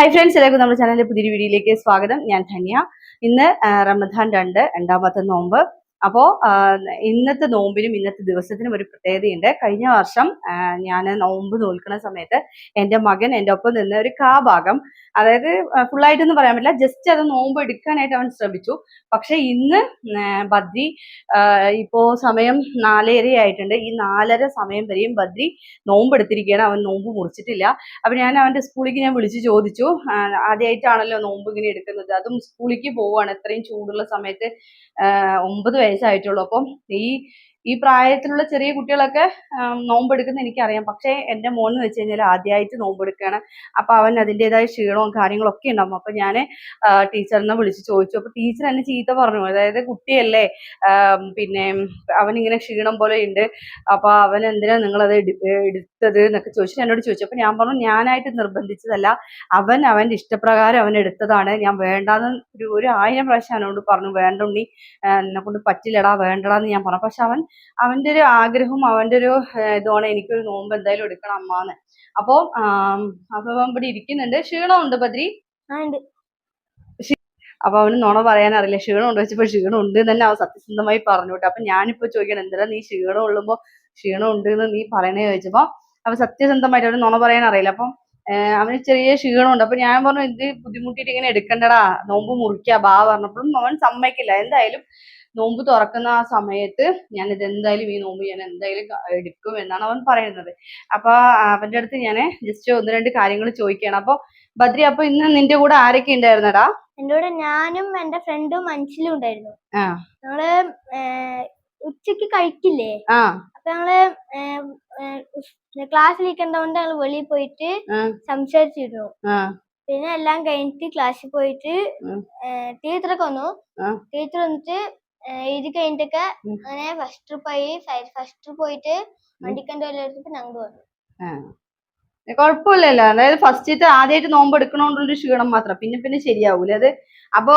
Hi friends എല്ലാവർക്കും നമ്മുടെ ചാനലിലെ പുതിയൊരു വീഡിയോയിലേക്ക് സ്വാഗതം. ഞാൻ ധന്യ. ഇന്ന് റമദാൻ രണ്ട് രണ്ടാമത്തെ നോമ്പ് അപ്പോൾ ഇന്നത്തെ നോമ്പിനും ഇന്നത്തെ ദിവസത്തിനും ഒരു പ്രത്യേകതയുണ്ട്. കഴിഞ്ഞ വർഷം ഞാൻ നോമ്പ് നോൽക്കുന്ന സമയത്ത് എന്റെ മകൻ എന്റെ ഒപ്പം നിന്ന് ഒരു കാ ഭാഗം അതായത് ഫുള്ളായിട്ടൊന്നും പറയാൻ പറ്റില്ല. ജസ്റ്റ് അത് നോമ്പ് എടുക്കാനായിട്ട് അവൻ ശ്രമിച്ചു. പക്ഷെ ഇന്ന് ബദ്രി ഇപ്പോ സമയം നാലര ആയിട്ടുണ്ട്. ഈ നാലര സമയം വരെയും ബദ്രി നോമ്പ് എടുത്തിരിക്കുകയാണ്. അവൻ നോമ്പ് മുറിച്ചിട്ടില്ല. അപ്പൊ ഞാൻ അവന്റെ സ്കൂളിലേക്ക് ഞാൻ വിളിച്ച് ചോദിച്ചു. ആദ്യമായിട്ടാണല്ലോ നോമ്പ് ഇങ്ങനെ എടുക്കുന്നത്. അതും സ്കൂളിലേക്ക് പോവുകയാണ്. ഇത്രയും ചൂടുള്ള സമയത്ത് ഒമ്പത് വയസ്സായിട്ടുള്ളൂ അപ്പം ഈ ഈ പ്രായത്തിലുള്ള ചെറിയ കുട്ടികളൊക്കെ ആ, നോമ്പ് എടുക്കുന്ന എനിക്കറിയാം. പക്ഷേ എന്റെ മോൻ എന്ന് വെച്ച് കഴിഞ്ഞാൽ ആദ്യമായിട്ട് നോമ്പ് എടുക്കുകയാണ് അപ്പൊ അവൻ അതിന്റെതായ ക്ഷീണവും കാര്യങ്ങളും ഒക്കെ ഉണ്ടാവും. അപ്പൊ ഞാൻ ടീച്ചറിനെ വിളിച്ച് ചോദിച്ചു. അപ്പോൾ ടീച്ചർ എന്നെ ചീത്ത പറഞ്ഞു. അതായത് കുട്ടിയല്ലേ പിന്നെ അവനിങ്ങനെ ക്ഷീണം പോലെ ഉണ്ട്. അപ്പോൾ അവൻ എന്തിനാ നിങ്ങളത് എടു- എടുത്തത് എന്നൊക്കെ ചോദിച്ചിട്ട് എന്നോട് ചോദിച്ചു. അപ്പോൾ ഞാൻ പറഞ്ഞു ഞാനായിട്ട് നിർബന്ധിച്ചതല്ല. അവൻ അവന്റെ ഇഷ്ടപ്രകാരം അവൻ എടുത്തതാണ്. ഞാൻ വേണ്ടാന്ന് ഒരു ഒരു ആയിരം പ്രാവശ്യം അവനോട് പറഞ്ഞു വേണ്ട ഉണ്ണി എന്നെ കൊണ്ട് പറ്റില്ലടാ വേണ്ടടാന്ന് ഞാൻ പറഞ്ഞു. പക്ഷെ അവൻ അവന്റെ ഒരു ആഗ്രഹവും അവന്റെ ഒരു ഇതുമാണ്. എനിക്കൊരു നോമ്പ് എന്തായാലും എടുക്കണം അമ്മാന്ന്. അപ്പോ അപ്പൊ ഇവിടെ ഇരിക്കുന്നുണ്ട്. ക്ഷീണമുണ്ട് ബദ്രി? അപ്പൊ അവന് നുണ പറയാൻ അറിയില്ല. ക്ഷീണം ഉണ്ട് വെച്ചപ്പോ ക്ഷീണം ഉണ്ട് തന്നെ അവൻ സത്യസന്ധമായി പറഞ്ഞു കേട്ടോ അപ്പൊ ഞാനിപ്പോ ചോദിക്കണം എന്തിനാ നീ ക്ഷീണം ഉള്ളുമ്പോ ക്ഷീണം ഉണ്ട് എന്ന് നീ പറയണേ? ചോദിച്ചപ്പോ അവൻ സത്യസന്ധമായിട്ട് അവന് നുണ പറയാൻ അറിയില്ല. അപ്പം അവന് ചെറിയ ക്ഷീണമുണ്ട്. അപ്പൊ ഞാൻ പറഞ്ഞു ഇത് ബുദ്ധിമുട്ടിയിട്ട് ഇങ്ങനെ എടുക്കണ്ടടാ. നോമ്പ് മുറിക്കാ ബാ പറഞ്ഞപ്പോഴും അവൻ സമ്മതിക്കില്ല. എന്തായാലും നോമ്പ് തുറക്കുന്ന ആ സമയത്ത് ഞാൻ ഇത് എന്തായാലും ഈ നോമ്പ് ഞാൻ എന്തായാലും എടുക്കും എന്നാണ് അവൻ പറയുന്നത്. അപ്പൊ അവന്റെ അടുത്ത് ഞാൻ ജസ്റ്റ് ഒന്ന് രണ്ട് കാര്യങ്ങൾ ചോദിക്കുകയാണ്. അപ്പൊ ബദ്രി അപ്പൊ ഇന്ന് നിന്റെ കൂടെ ആരൊക്കെ ഉണ്ടായിരുന്നടാ? എന്റെ കൂടെ ഞാനും എന്റെ ഫ്രണ്ടും അഞ്ചിലും ഉണ്ടായിരുന്നു. ഞങ്ങൾ ഉച്ചയ്ക്ക് കഴിക്കില്ലേ? അപ്പൊ ഞങ്ങൾ ക്ലാസ്സിലിരിക്കണ്ടോണ്ട് ഞങ്ങൾ വെളിയിൽ പോയിട്ട് സംസാരിച്ചിരുന്നു. പിന്നെ എല്ലാം കഴിഞ്ഞിട്ട് ക്ലാസ്സിൽ പോയിട്ട്. ടീച്ചറൊക്കെ വന്നു. ടീച്ചർ വന്നിട്ട് എഴുതി കഴിഞ്ഞിട്ടൊക്കെ. അങ്ങനെ ഫസ്റ്റ് പോയി ഫസ്റ്റ് പോയിട്ട് വണ്ടിക്കന്റെ എടുത്തിട്ട് ഞങ്ങൾ വന്നു. കുഴപ്പമില്ലല്ലോ. അതായത് ഫസ്റ്റ് ആദ്യമായിട്ട് നോമ്പ് എടുക്കണോണ്ടുള്ളൊരു ക്ഷീണം മാത്രം. പിന്നെ പിന്നെ ശരിയാവൂല. അത് അപ്പോ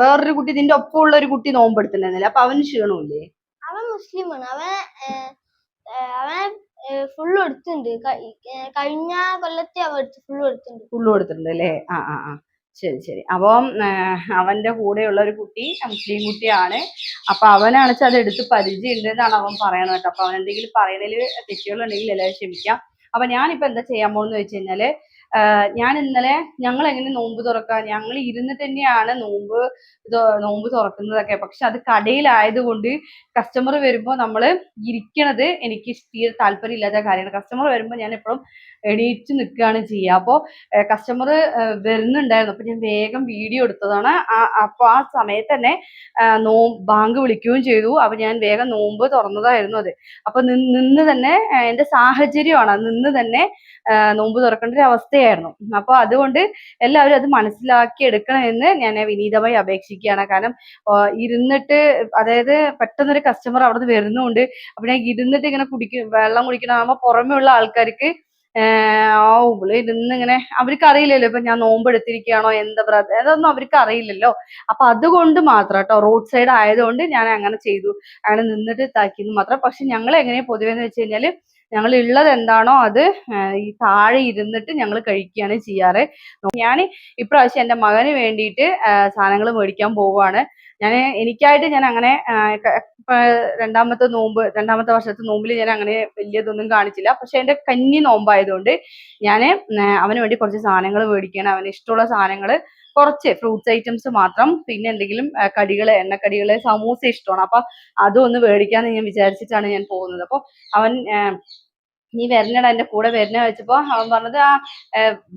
വേറൊരു കുട്ടി ഇതിന്റെ ഒപ്പം ഉള്ള ഒരു കുട്ടി നോമ്പ് എടുത്തിട്ടുണ്ടായിരുന്നില്ല? അപ്പൊ അവന് ക്ഷീണമില്ലേ? അവൻ മുസ്ലിമാണ്. അവൻ അവൻ ഫുൾ എടുത്തിട്ടുണ്ട്. കഴിഞ്ഞ കൊല്ലത്തെ അവൻ ഫുള്ള് എടുത്തിട്ടുണ്ട്. ഫുള്ള് എടുത്തിട്ടുണ്ട് അല്ലേ ആ ആ ആ. ശരി ശരി. അപ്പം അവന്റെ കൂടെയുള്ള ഒരു കുട്ടി മുസ്ലിം കുട്ടിയാണ്. അപ്പൊ അവനാണ് വെച്ചാൽ അത് എടുത്ത് പരിചയമുണ്ട് എന്നാണ് അവൻ പറയണത് കേട്ടോ. അപ്പൊ അവൻ എന്തെങ്കിലും പറയണതിൽ തെറ്റുകളുണ്ടെങ്കിൽ എല്ലാവരും ക്ഷമിക്കാം. അപ്പൊ ഞാനിപ്പോ എന്താ ചെയ്യാൻ പോകുന്നത് വെച്ച് കഴിഞ്ഞാൽ ഞാൻ ഇന്നലെ ഞങ്ങൾ എങ്ങനെ നോമ്പ് തുറക്കാം ഞങ്ങൾ ഇരുന്ന് തന്നെയാണ് നോമ്പ് നോമ്പ് തുറക്കുന്നതൊക്കെ. പക്ഷെ അത് കടയിലായതുകൊണ്ട് കസ്റ്റമർ വരുമ്പോൾ നമ്മൾ ഇരിക്കണത് എനിക്ക് തീരെ താല്പര്യമില്ലാത്ത കാര്യമാണ്. കസ്റ്റമർ വരുമ്പോൾ ഞാൻ എപ്പോഴും എണീറ്റ് നിൽക്കുകയാണ് ചെയ്യുക. അപ്പോൾ കസ്റ്റമർ വരുന്നുണ്ടായിരുന്നു. അപ്പൊ ഞാൻ വേഗം വീഡിയോ എടുത്തതാണ്. അപ്പോൾ അപ്പൊ ആ സമയത്ത് തന്നെ നോ ബാങ്ക് വിളിക്കുകയും ചെയ്തു. അപ്പൊ ഞാൻ വേഗം നോമ്പ് തുറന്നതായിരുന്നു അത്. അപ്പൊ നിന്ന് തന്നെ എന്റെ സാഹചര്യമാണ്. നിന്ന് തന്നെ നോമ്പ് തുറക്കേണ്ട ഒരു അവസ്ഥയായിരുന്നു. അപ്പോൾ അതുകൊണ്ട് എല്ലാവരും അത് മനസ്സിലാക്കി എടുക്കണമെന്ന് ഞാൻ വിനീതമായി അപേക്ഷിക്കുകയാണ്. കാരണം ഇരുന്നിട്ട് അതായത് പെട്ടെന്നൊരു കസ്റ്റമർ അവിടെ നിന്ന് വരുന്നുണ്ട്. അപ്പൊ ഞാൻ ഇരുന്നിട്ട് ഇങ്ങനെ കുടിക്കും വെള്ളം കുടിക്കണമാകുമ്പോ പുറമെ ഉള്ള ആൾക്കാർക്ക് ആ ഉള്ളിൽ ഇരുന്ന് ഇങ്ങനെ അവർക്ക് അറിയില്ലല്ലോ ഇപ്പൊ ഞാൻ നോമ്പ് എടുത്തിരിക്കുകയാണോ? എന്താ ബ്രദർ അതൊന്നും അവർക്ക് അറിയില്ലല്ലോ അപ്പൊ അതുകൊണ്ട് മാത്രം കേട്ടോ റോഡ് സൈഡ് ആയതുകൊണ്ട് ഞാൻ അങ്ങനെ ചെയ്തു. അങ്ങനെ നിന്നിട്ട് ഇതാക്കിയെന്ന് മാത്രം. പക്ഷെ ഞങ്ങൾ എങ്ങനെ പൊതുവെ എന്ന് വെച്ച് കഴിഞ്ഞാൽ ഞങ്ങൾ ഉള്ളത് എന്താണോ അത് ഈ താഴെ ഇരുന്നിട്ട് ഞങ്ങൾ കഴിക്കുകയാണ് ചെയ്യാറ്. ഞാൻ ഇപ്രാവശ്യം എന്റെ മകന് വേണ്ടിയിട്ട് സാധനങ്ങൾ മേടിക്കാൻ പോവുകയാണ് ഞാൻ എനിക്കായിട്ട് ഞാൻ അങ്ങനെ രണ്ടാമത്തെ നോമ്പ് രണ്ടാമത്തെ വർഷത്തെ നോമ്പിൽ ഞാൻ അങ്ങനെ വലിയതൊന്നും കാണിച്ചില്ല. പക്ഷെ എന്റെ കന്നി നോമ്പായതുകൊണ്ട് ഞാൻ അവന് വേണ്ടി കുറച്ച് സാധനങ്ങൾ മേടിക്കുകയാണ് അവന് ഇഷ്ടമുള്ള സാധനങ്ങൾ കുറച്ച് ഫ്രൂട്ട്സ് ഐറ്റംസ് മാത്രം പിന്നെ എന്തെങ്കിലും കടികൾ എണ്ണക്കടികൾ സമൂസ ഇഷ്ടമാണ്. അപ്പൊ അതും ഒന്ന് മേടിക്കാന്ന് ഞാൻ വിചാരിച്ചിട്ടാണ് ഞാൻ പോകുന്നത്. അപ്പൊ അവൻ നീ വരണടാ എന്റെ കൂടെ വരണ വെച്ചപ്പോ അവൻ പറഞ്ഞത് ആ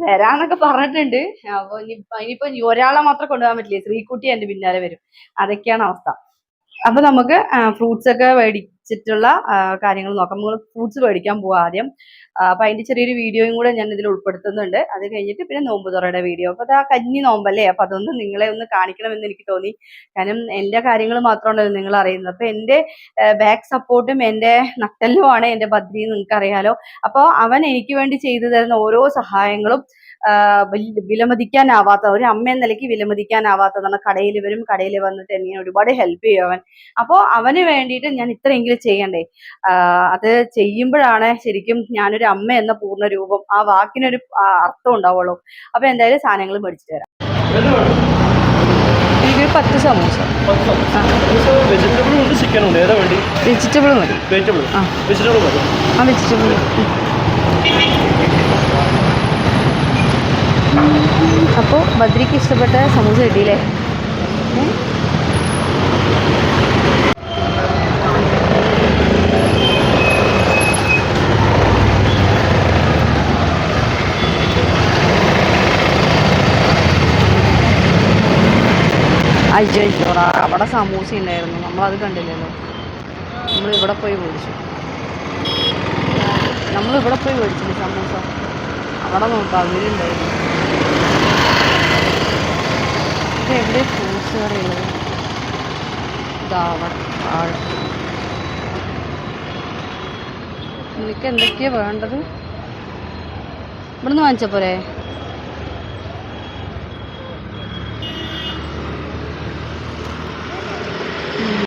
വരാന്നൊക്കെ പറഞ്ഞിട്ടുണ്ട്. അപ്പൊ ഇനി- ഇനിയിപ്പോ ഒരാളെ മാത്രം കൊണ്ടുപോകാൻ പറ്റില്ല? ശ്രീക്കുട്ടി എന്റെ പിന്നാലെ വരും. അതൊക്കെയാണ് അവസ്ഥ. അപ്പൊ നമുക്ക് ഫ്രൂട്ട്സ് ഒക്കെ മേടിച്ചിട്ടുള്ള കാര്യങ്ങൾ നോക്കാം. നമ്മൾ ഫ്രൂട്ട്സ് മേടിക്കാൻ പോവാം ആദ്യം. അപ്പൊ അതിന്റെ ചെറിയൊരു വീഡിയോയും കൂടെ ഞാൻ ഇതിൽ ഉൾപ്പെടുത്തുന്നുണ്ട്. അത് കഴിഞ്ഞിട്ട് പിന്നെ നോമ്പ് തുറയുടെ വീഡിയോ. അപ്പൊ അത് ആ കഞ്ഞി നോമ്പല്ലേ? അപ്പൊ അതൊന്ന് നിങ്ങളെ ഒന്ന് കാണിക്കണമെന്ന് എനിക്ക് തോന്നി. കാരണം എന്റെ കാര്യങ്ങൾ മാത്രമാണല്ലോ നിങ്ങൾ അറിയുന്നത്. അപ്പൊ എന്റെ ബാക്ക് സപ്പോർട്ടും എന്റെ നട്ടെല്ലുമാണ് എന്റെ ബദ്രി നിങ്ങൾക്ക് അറിയാലോ അപ്പൊ അവൻ എനിക്ക് വേണ്ടി ചെയ്തു തരുന്ന ഓരോ സഹായങ്ങളും വിലമതിക്കാനാവാത്ത ഒരു അമ്മ എന്ന നിലയ്ക്ക് വിലമതിക്കാനാവാത്തതാണ് കടയിൽ വരും കടയിൽ വന്നിട്ട് എന്നെ ഒരുപാട് ഹെൽപ്പ് ചെയ്യും അവൻ. അപ്പോൾ അവന് വേണ്ടിയിട്ട് ഞാൻ ഇത്രയെങ്കിലും ചെയ്യണ്ടേ? അത് ചെയ്യുമ്പോഴാണ് ശരിക്കും ഞാനൊരു അമ്മ എന്ന പൂർണ രൂപം ആ വാക്കിനൊരു അർത്ഥം ഉണ്ടാവുള്ളൂ. അപ്പൊ എന്തായാലും സാധനങ്ങൾ മേടിച്ചു തരാം എനിക്കൊരു പത്ത് സമൂസ. വെജിറ്റബിളും ചിക്കനും ഉണ്ട് ഏതാ വേണ്ടി? വെജിറ്റബിൾ മതി. വെജിറ്റബിൾ ആ. വെജിറ്റബിൾ മതി. ആ വെജിറ്റബിൾ അപ്പോൾ ബദ്രിക്ക് ഇഷ്ടപ്പെട്ട സമൂസ കിട്ടിയില്ലേ? അയ്യോ അവിടെ സമൂസ ഉണ്ടായിരുന്നു. നമ്മളത് കണ്ടില്ലല്ലോ. നമ്മൾ ഇവിടെ പോയി മേടിച്ചു. നമ്മൾ ഇവിടെ പോയി മേടിച്ചില്ല സമൂസ? അവിടെ നോക്കാം അവരുണ്ടായിരുന്നു ഇത് എവിടെ ഫ്രൂട്ട്സ് കറിയുള്ളത് ഇതാവട്ടെ എനിക്ക് എന്തൊക്കെയാണ് എന്തൊക്കെയാ വേണ്ടത്? ഇവിടുന്ന് വാങ്ങിച്ച പോരെ ഉം.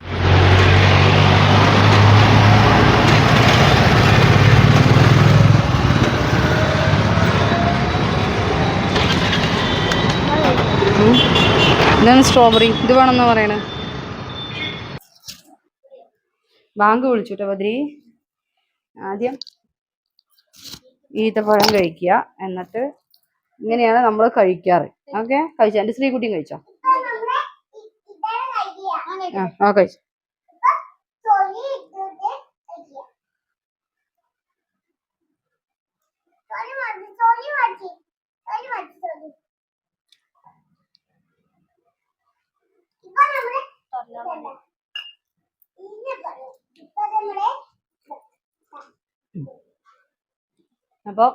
ഇതാണ് സ്ട്രോബെറി ഇത് വേണമെന്ന് പറയണ? ബാങ്ക് വിളിച്ചുട്ടോ ബദ്രി? ആദ്യം ഈത്തപ്പഴം കഴിക്കുക. എന്നിട്ട് ഇങ്ങനെയാണ് നമ്മൾ കഴിക്കാറ്. ഓക്കെ? കഴിച്ചോ? എന്റെ ശ്രീകുട്ടിയും കഴിച്ചോ? ആ കഴിച്ചു. അപ്പോൾ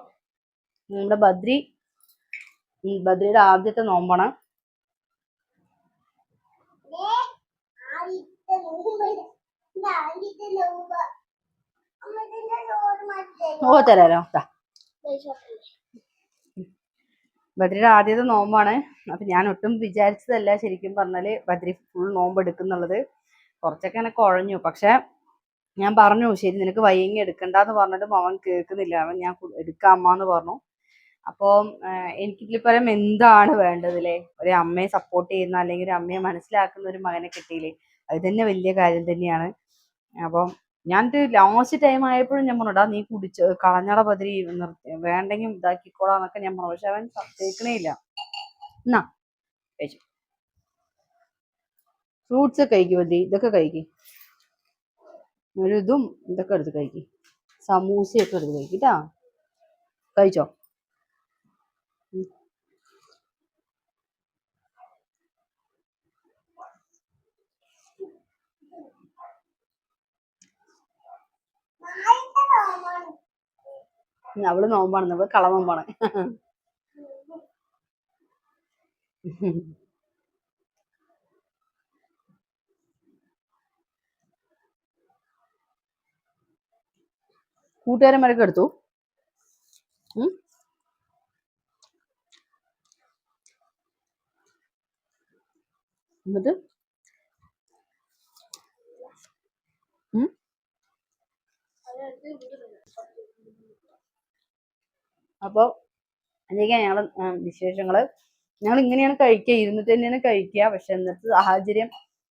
നമ്മുടെ ബദ്രി ബദ്രിയുടെ ആദ്യത്തെ നോമ്പാണ്. ഓ തരാലോ. ബദ്രിയുടെ ആദ്യത്തെ നോമ്പാണ്. അപ്പൊ ഞാൻ ഒട്ടും വിചാരിച്ചതല്ല ശരിക്കും പറഞ്ഞാൽ ബദ്രി ഫുൾ നോമ്പ് എടുക്കുന്നുള്ളത് കുറച്ചൊക്കെ എന്നെ കുഴഞ്ഞു. പക്ഷെ ഞാൻ പറഞ്ഞു ശരി നിനക്ക് വയ്യെങ്കി എടുക്കണ്ടെന്ന് പറഞ്ഞിട്ട് അവൻ കേൾക്കുന്നില്ല. അവൻ ഞാൻ എടുക്കാം അമ്മ എന്ന് പറഞ്ഞു അപ്പോൾ എനിക്കിതിൽ പരം എന്താണ് വേണ്ടതില്ലേ ഒരു അമ്മയെ സപ്പോർട്ട് ചെയ്യുന്ന അല്ലെങ്കിൽ ഒരു അമ്മയെ മനസ്സിലാക്കുന്ന ഒരു മകനെ കിട്ടിയില്ലേ? അത് തന്നെ വലിയ കാര്യം തന്നെയാണ്. അപ്പം ഞാൻ ലാസ്റ്റ് ടൈം ആയപ്പോഴും ഞാൻ പറഞ്ഞടാ നീ കുടിച്ച് കളഞ്ഞട പതിരി നിർത്തി വേണ്ടെങ്കിൽ ഇതാക്കിക്കോളാന്നൊക്കെ ഞാൻ പറഞ്ഞു. പക്ഷെ അവൻ കേൾക്കണേ ഇല്ല. എന്നാ കഴിച്ചു. ഫ്രൂട്ട്സ് കഴിക്കുമതി ഇതൊക്കെ കഴിക്കും. ഒരു ഇതും ഇതൊക്കെ എടുത്ത് കഴിക്കും. സമൂസയൊക്കെ എടുത്ത് കഴിക്കിട്ടാ കഴിച്ചോ? ഉം. ഉം, അവൾ നോമ്പാണ്. നമ്മൾ കള നോമ്പാണ്. കൂട്ടുകാരന്മാരൊക്കെ എടുത്തു. എന്നിട്ട്? ഉം. അപ്പൊ അതൊക്കെയാണ് ഞങ്ങൾ വിശേഷങ്ങൾ. ഞങ്ങൾ ഇങ്ങനെയാണ് കഴിക്കുക ഇരുന്നിട്ട് തന്നെയാണ് കഴിക്കുക. പക്ഷെ ഇന്നത്തെ സാഹചര്യം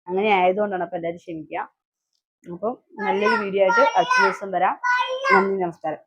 അങ്ങനെ ആയതുകൊണ്ടാണ് അപ്പൊ എല്ലാവരും ക്ഷമിക്കുക. അപ്പം നല്ലൊരു വീഡിയോ ആയിട്ട് അടുത്ത ദിവസം വരാം. നന്ദി നമസ്കാരം